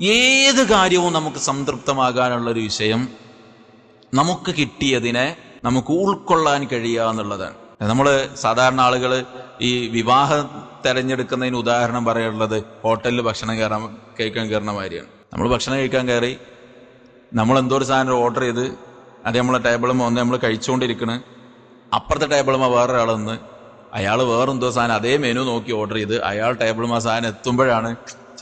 ഏത് കാര്യവും നമുക്ക് സംതൃപ്തമാകാനുള്ള ഒരു വിഷയം നമുക്ക് കിട്ടിയതിനെ നമുക്ക് ഉൾക്കൊള്ളാൻ കഴിയുക എന്നുള്ളതാണ്. നമ്മൾ സാധാരണ ആളുകൾ ഈ വിവാഹം തെരഞ്ഞെടുക്കുന്നതിന് ഉദാഹരണം പറയാനുള്ളത് ഹോട്ടലിൽ ഭക്ഷണം കയറാൻ കഴിക്കാൻ കയറുന്ന മാതിരിയാണ്. നമ്മൾ ഭക്ഷണം കഴിക്കാൻ കയറി നമ്മൾ എന്തോ ഒരു സാധനം ഓർഡർ ചെയ്ത് അത് നമ്മളെ ടേബിളും ഒന്ന് നമ്മൾ കഴിച്ചുകൊണ്ടിരിക്കണ്. അപ്പുറത്തെ ടേബിളും വേറൊരാൾ നിന്ന് അയാൾ വേറെന്തോ സാധനം അതേ മെനു നോക്കി ഓർഡർ ചെയ്ത് അയാൾ ടേബിളും ആ സാധനം എത്തുമ്പോഴാണ്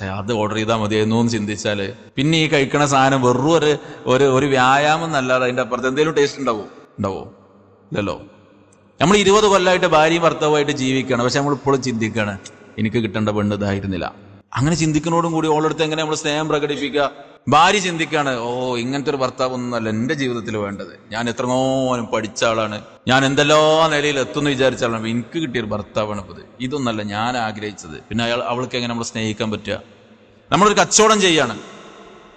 അത് ഓർഡർ ചെയ്താൽ മതിയായിരുന്നു എന്ന് ചിന്തിച്ചാൽ പിന്നെ ഈ കഴിക്കണ സാധനം വെറും ഒരു ഒരു ഒരു വ്യായാമം എന്നല്ലാതെ അതിന്റെ അപ്പുറത്ത് എന്തെങ്കിലും ടേസ്റ്റ് ഉണ്ടാവോ? ഉണ്ടാവോ? ഇല്ലല്ലോ. നമ്മൾ ഇരുപത് കൊല്ലമായിട്ട് ഭാര്യയും ഭർത്താവുമായിട്ട് ജീവിക്കണം പക്ഷെ നമ്മൾ ഇപ്പോഴും ചിന്തിക്കുകയാണ് എനിക്ക് കിട്ടേണ്ട പെണ്ണ് ഇതായിരുന്നില്ല. അങ്ങനെ ചിന്തിക്കുന്നതോടും കൂടി ഓളടുത്ത് എങ്ങനെ നമ്മൾ സ്നേഹം പ്രകടിപ്പിക്കുക? ഭാര്യ ചിന്തിക്കാണ് ഓ ഇങ്ങനത്തെ ഒരു ഭർത്താവ് ഒന്നുമല്ല എന്റെ ജീവിതത്തിൽ വേണ്ടത്. ഞാൻ എത്രങ്ങോനും പഠിച്ച ആളാണ്. ഞാൻ എന്തെല്ലോ നിലയിൽ എത്തുമെന്ന് വിചാരിച്ച ആളാണ്. അപ്പൊ എനിക്ക് കിട്ടിയ ഒരു ഭർത്താവാണ് ഇപ്പത് ഇതൊന്നല്ല ഞാൻ ആഗ്രഹിച്ചത്. പിന്നെ അയാൾ അവൾക്ക് എങ്ങനെ നമ്മൾ സ്നേഹിക്കാൻ പറ്റുക? നമ്മളൊരു കച്ചവടം ചെയ്യാണ്.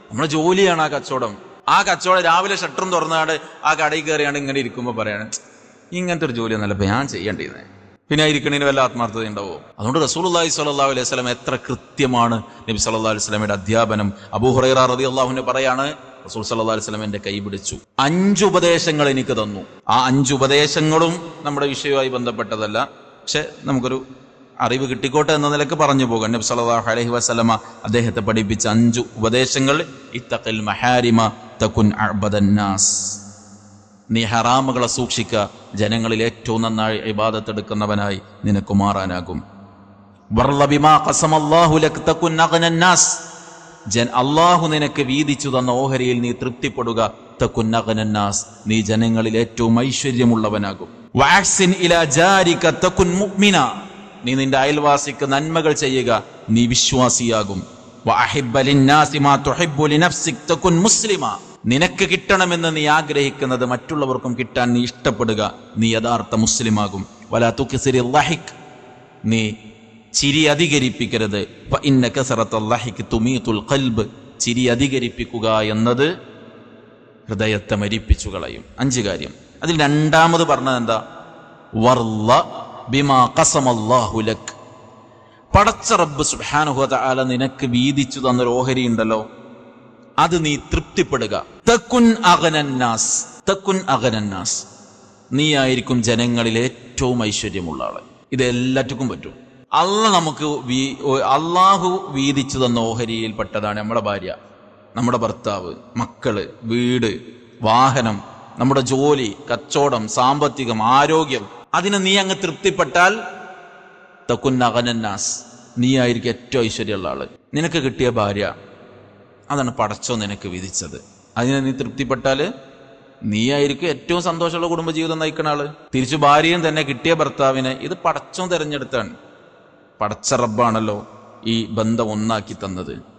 നമ്മുടെ ജോലിയാണ് ആ കച്ചവടം. ആ കച്ചവടം രാവിലെ ഷട്ടറും തുറന്നാണ്ട് ആ കടയിൽ കയറിയാണ്ട് ഇങ്ങനെ ഇരിക്കുമ്പോൾ പറയാണ് ഇങ്ങനത്തെ ഒരു ജോലി ഒന്നല്ല ഞാൻ ചെയ്യേണ്ടിയിരുന്നത് പിന്നെ വല്ല ആത്മാർത്ഥത ഉണ്ടാവോ? അതുകൊണ്ട് റസൂലുള്ളാഹി സ്വല്ലല്ലാഹു അലൈഹി വസല്ലം എത്ര കൃത്യമാണ് നബി സല്ലാ അലൈഹി വസല്ലമയുടെ അധ്യാപനം. അബൂ ഹുറൈറ അള്ളാഹുന് പറയാണ് റസൂൽ സല്ലാ അലൈഹി സ്വലം എന്റെ കൈ പിടിച്ചു. അഞ്ച് ഉപദേശങ്ങൾ എനിക്ക് തന്നു. ആ അഞ്ച് ഉപദേശങ്ങളും നമ്മുടെ വിഷയവുമായി ബന്ധപ്പെട്ടതല്ല. പക്ഷെ നമുക്കൊരു അറിവ് കിട്ടിക്കോട്ടെ എന്ന നിലയ്ക്ക് പറഞ്ഞു പോകാം. നബി സല്ലല്ലാഹു അലൈഹി വസല്ലമ അദ്ദേഹത്തെ പഠിപ്പിച്ച അഞ്ചു ഉപദേശങ്ങൾ ഇത്തഖിൽ മഹാരിമ തകുൻ അഅ്ബദന്നാസ് നീ ഹറാമുകളെ സൂക്ഷിക്കുക ജനങ്ങളിൽ ഏറ്റവും നന്നായി ഇബാദത്തെടുക്കുന്നവനായി നിനക്ക് മാറാനാകും. ജൻ അള്ളാഹു നിനക്ക് വീതിച്ചു തന്ന ഓഹരിയിൽ നീ തൃപ്തിപ്പെടുക. തകുൻ നീ ജനങ്ങളിൽ ഏറ്റവും ഐശ്വര്യമുള്ളവനാകും. വാക്സിൻ ഇല ജാരിക മുഅ്മിന. നീ നിന്റെ അയൽവാസിക്ക് നന്മകൾ ചെയ്യുക. നീ വിശ്വാസിയാകും. മുസ്ലിമ. നിനക്ക് കിട്ടണമെന്ന് നീ ആഗ്രഹിക്കുന്നത് മറ്റുള്ളവർക്കും കിട്ടാൻ നീ ഇഷ്ടപ്പെടുക. നീ യഥാർത്ഥ മുസ്ലിമാകും. വലാ ലഹിക് നീ ചിരി അധികരിപ്പിക്കരുത്. ഇന്ന ഖൽബ്. ചിരി അധികരിപ്പിക്കുക എന്നത് ഹൃദയത്തെ മരിപ്പിച്ചു കളയും. അഞ്ച് കാര്യം. അതിൽ രണ്ടാമത് പറഞ്ഞത് എന്താ? വർള ബിമാ ഖസമല്ലാഹു ലക്. പടച്ച റബ്ബ് സുബ്ഹാനഹു ആല നിനക്ക് വീതിച്ചു തന്നൊരു ഓഹരി ഉണ്ടല്ലോ. അത് നീ തൃപ്തിപ്പെടുക. തക്കുൻ അഗനന്നാസ് തക്കുൻ അഗനന്നാസ്. നീ ആയിരിക്കും ജനങ്ങളിൽ ഏറ്റവും ഐശ്വര്യമുള്ള ആൾ. ഇത് എല്ലാറ്റുക്കും പറ്റും. അല്ല നമുക്ക് അള്ളാഹു വീതിച്ചു തന്ന ഓഹരിയിൽ പെട്ടതാണ് നമ്മുടെ ഭാര്യ നമ്മുടെ ഭർത്താവ് മക്കൾ വീട് വാഹനം നമ്മുടെ ജോലി കച്ചവടം സാമ്പത്തികം ആരോഗ്യം. അതിന് നീ അങ്ങ് തൃപ്തിപ്പെട്ടാൽ അഗനന്നാസ് നീ ആയിരിക്കും ഏറ്റവും ഐശ്വര്യമുള്ള ആൾ. നിനക്ക് കിട്ടിയ ഭാര്യ അതാണ് പടച്ചോ നിനക്ക് വിധിച്ചത്. അതിനെ നീ തൃപ്തിപ്പെട്ടാൽ നീയായിരിക്കും ഏറ്റവും സന്തോഷമുള്ള കുടുംബജീവിതം നയിക്കുന്ന ആൾ. തിരിച്ചു ഭാര്യയും തന്നെ കിട്ടിയ ഭർത്താവിനെ ഇത് പടച്ചോ തെരഞ്ഞെടുത്താണ് പടച്ച റബ്ബാണല്ലോ ഈ ബന്ധം ഒന്നാക്കി തന്നത്.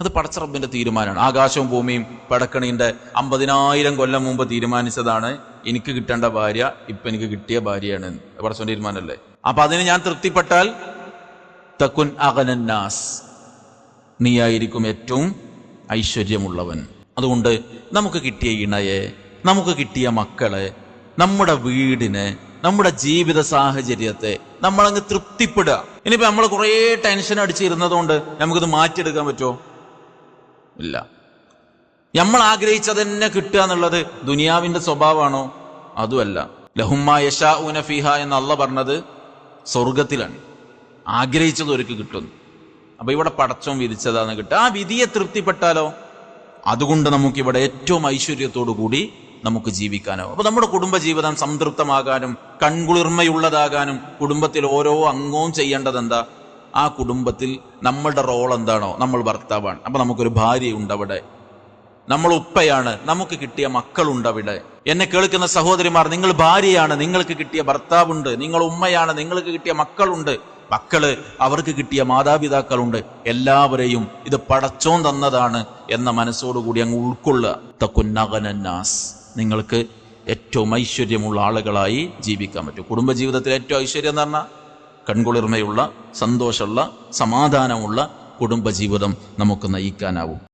അത് പടച്ച റബ്ബിന്റെ തീരുമാനമാണ്. ആകാശവും ഭൂമിയും പടക്കണീന്റെ അമ്പതിനായിരം കൊല്ലം മുമ്പ് തീരുമാനിച്ചതാണ് എനിക്ക് കിട്ടേണ്ട ഭാര്യ ഇപ്പൊ എനിക്ക് കിട്ടിയ ഭാര്യയാണ്. പടച്ചോന്റെ തീരുമാനമല്ലേ? അപ്പൊ അതിന് ഞാൻ തൃപ്തിപ്പെട്ടാൽ തക്കുൻ അകനന്നാസ് നീയായിരിക്കും ഏറ്റവും ഐശ്വര്യമുള്ളവൻ. അതുകൊണ്ട് നമുക്ക് കിട്ടിയ ഇണയെ നമുക്ക് കിട്ടിയ മക്കളെ നമ്മുടെ വീടിനെ നമ്മുടെ ജീവിത സാഹചര്യത്തെ നമ്മളങ്ങ് തൃപ്തിപ്പെടുക. ഇനിയിപ്പോ നമ്മൾ കുറേ ടെൻഷൻ അടിച്ചിരുന്നത് അടിച്ചിരുന്നതുകൊണ്ട് നമുക്കിത് മാറ്റിയെടുക്കാൻ പറ്റുമോ? ഇല്ല. നമ്മൾ ആഗ്രഹിച്ചത് തന്നെ കിട്ടുക എന്നുള്ളത് ദുനിയാവിന്റെ സ്വഭാവമാണോ? അതുമല്ല. ലഹുമ്മ യഷാ ഉനഫിഹ എന്ന് അള്ള പറഞ്ഞത് സ്വർഗത്തിലാണ് ആഗ്രഹിച്ചത് ഒരുക്ക് കിട്ടുന്നു അപ്പൊ ഇവിടെ പടച്ചവും വിധിച്ചതാന്ന് കിട്ടുക ആ വിധിയെ തൃപ്തിപ്പെട്ടാലോ? അതുകൊണ്ട് നമുക്കിവിടെ ഏറ്റവും ഐശ്വര്യത്തോടു കൂടി നമുക്ക് ജീവിക്കാനാവും. അപ്പൊ നമ്മുടെ കുടുംബജീവിതം സംതൃപ്തമാകാനും കൺകുളിർമയുള്ളതാകാനും കുടുംബത്തിൽ ഓരോ അംഗവും ചെയ്യേണ്ടത് എന്താ ആ കുടുംബത്തിൽ നമ്മളുടെ റോൾ എന്താണോ? നമ്മൾ ഭർത്താവാണ്. അപ്പൊ നമുക്കൊരു ഭാര്യയുണ്ട് അവിടെ നമ്മൾ ഉപ്പയാണ്. നമുക്ക് കിട്ടിയ മക്കളുണ്ട് അവിടെ എന്നെ കേൾക്കുന്ന സഹോദരിമാർ നിങ്ങൾ ഭാര്യയാണ്. നിങ്ങൾക്ക് കിട്ടിയ ഭർത്താവുണ്ട്. നിങ്ങൾ ഉമ്മയാണ്. നിങ്ങൾക്ക് കിട്ടിയ മക്കളുണ്ട്. മക്കൾ അവർക്ക് കിട്ടിയ മാതാപിതാക്കളുണ്ട്. എല്ലാവരെയും ഇത് പടച്ചോൻ തന്നതാണ് എന്ന മനസ്സോടുകൂടി അങ്ങ് ഉൾക്കൊള്ളുക. തക്കുന്നകനന്നാസ് നിങ്ങൾക്ക് ഏറ്റവും ഐശ്വര്യമുള്ള ആളുകളായി ജീവിക്കാൻ പറ്റും. കുടുംബജീവിതത്തിൽ ഏറ്റവും ഐശ്വര്യം എന്ന് പറഞ്ഞാൽ കൺകുളിർമയുള്ള സന്തോഷമുള്ള സമാധാനമുള്ള കുടുംബജീവിതം നമുക്ക് നയിക്കാനാവും.